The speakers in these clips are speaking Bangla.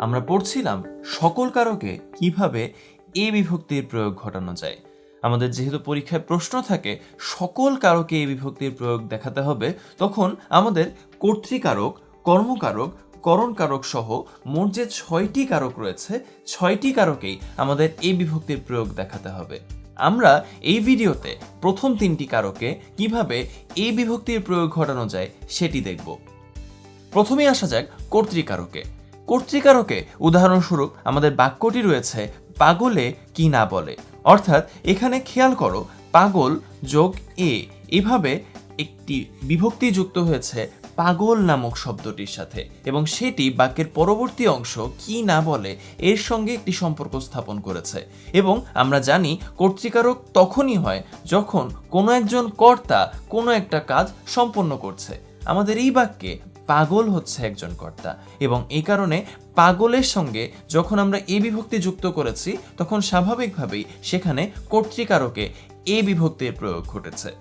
আমরা পড়ছিলাম সকল কারকে কীভাবে এ বিভক্তির প্রয়োগ ঘটানো যায়। আমাদের যেহেতু পরীক্ষায় প্রশ্ন থাকে, সকল কারকে এ বিভক্তির প্রয়োগ দেখাতে হবে, তখন আমাদের কর্তৃকারক, কর্মকারক, করণকারক সহ মোট যে ছয়টি কারক রয়েছে, ছয়টি কারকেই আমাদের এই বিভক্তির প্রয়োগ দেখাতে হবে। আমরা এই ভিডিওতে প্রথম তিনটি কারকে কীভাবে এই বিভক্তির প্রয়োগ ঘটানো যায় সেটি দেখব। প্রথমে আসা যাক কর্তৃকারকে। কর্তৃকারকে উদাহরণস্বরূপ আমাদের বাক্যটি রয়েছে, পাগলে কি না বলে? অর্থাৎ এখানে খেয়াল করো, পাগল যোগ এ। এভাবে একটি বিভক্তি যুক্ত হয়েছে পাগল নামক শব্দটির সাথে এবং সেটি বাক্যের পরবর্তী অংশ কি না বলে এর সঙ্গে একটি সম্পর্ক স্থাপন করেছে এবং আমরা জানি কর্তৃকারক তখনই হয় যখন কোনো একজন কর্তা কোনো একটা কাজ সম্পন্ন করছে। আমাদের এই বাক্যে পাগল হচ্ছে একজন কর্তা। এবং এই কারণে পাগলের সঙ্গে যখন আমরা এ বিভক্তি যুক্ত করেছি, তখন স্বাভাবিকভাবেই সেখানে কর্তৃকারকে এ বিভক্তির প্রয়োগ ঘটেছে।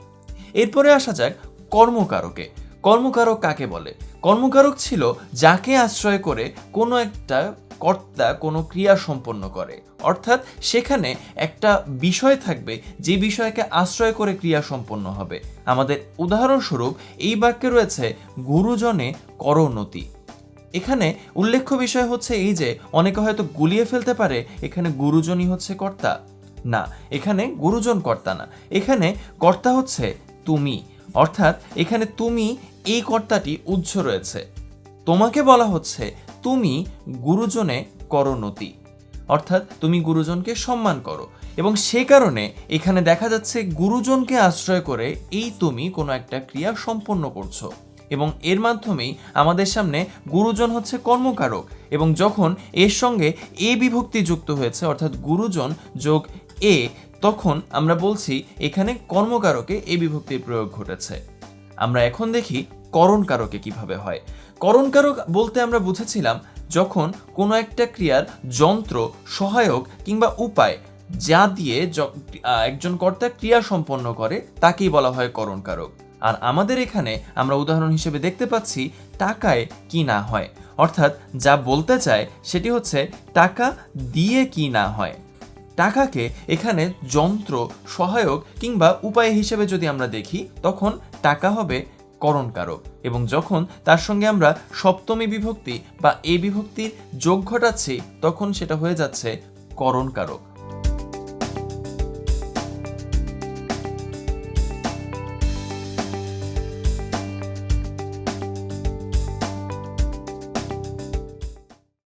এরপরে আসা যাক কর্মকারকে। কর্মকারক কাকে বলে? কর্মকারক ছিল যাকে আশ্রয় করে কোনো একটা কর্তা কোনো ক্রিয়া সম্পন্ন করে। অর্থাৎ সেখানে একটা বিষয় থাকবে, যে বিষয়কে আশ্রয় করে ক্রিয়া সম্পন্ন হবে। আমাদের উদাহরণস্বরূপ এই বাক্যে রয়েছে, গুরুজনে করোন্নতি। এখানে উল্লেখ্য বিষয় হচ্ছে এই যে, অনেকে হয়তো গুলিয়ে ফেলতে পারে, এখানে গুরুজনই হচ্ছে কর্তা। না, এখানে গুরুজন কর্তা না। এখানে কর্তা হচ্ছে তুমি। অর্থাৎ এখানে তুমি, এই কর্তাটি উজ্জ রয়েছে। তোমাকে বলা হচ্ছে তুমি গুরুজনে করোন্নতি অর্থাৎ তুমি গুরুজনকে সম্মান করো। এবং সে কারণে এখানে দেখা যাচ্ছে গুরুজনকে আশ্রয় করে এই তুমি কোনো একটা ক্রিয়া সম্পন্ন করছ। এবং এর মাধ্যমেই আমাদের সামনে গুরুজন হচ্ছে কর্মকারক। এবং যখন এর সঙ্গে এ বিভক্তি যুক্ত হয়েছে, অর্থাৎ গুরুজন যোগ এ, তখন আমরা বলছি এখানে কর্মকারকে এ বিভক্তির প্রয়োগ ঘটেছে। আমরা এখন দেখি করণকারকে কীভাবে হয়? করণকারক বলতে আমরা বুঝেছিলাম যখন কোনো একটা ক্রিয়ার যন্ত্র, সহায়ক কিংবা উপায় যা দিয়ে একজন কর্তা ক্রিয়া সম্পন্ন করে, তাকেই বলা হয় করণকারক আর আমাদের এখানে আমরা উদাহরণ হিসেবে দেখতে পাচ্ছি টাকায় কি না হয়। অর্থাৎ যা বলতে চায় সেটি হচ্ছে টাকা দিয়ে কি না হয়। টাকাকে এখানে যন্ত্র, সহায়ক কিংবা উপায় হিসেবে যদি আমরা দেখি, তখন টাকা হবে করণকারক এবং যখন তার সঙ্গে আমরা সপ্তমী বিভক্তি বা এ বিভক্তির যোগ ঘটাচ্ছি, তখন সেটা হয়ে যাচ্ছে করণকারক।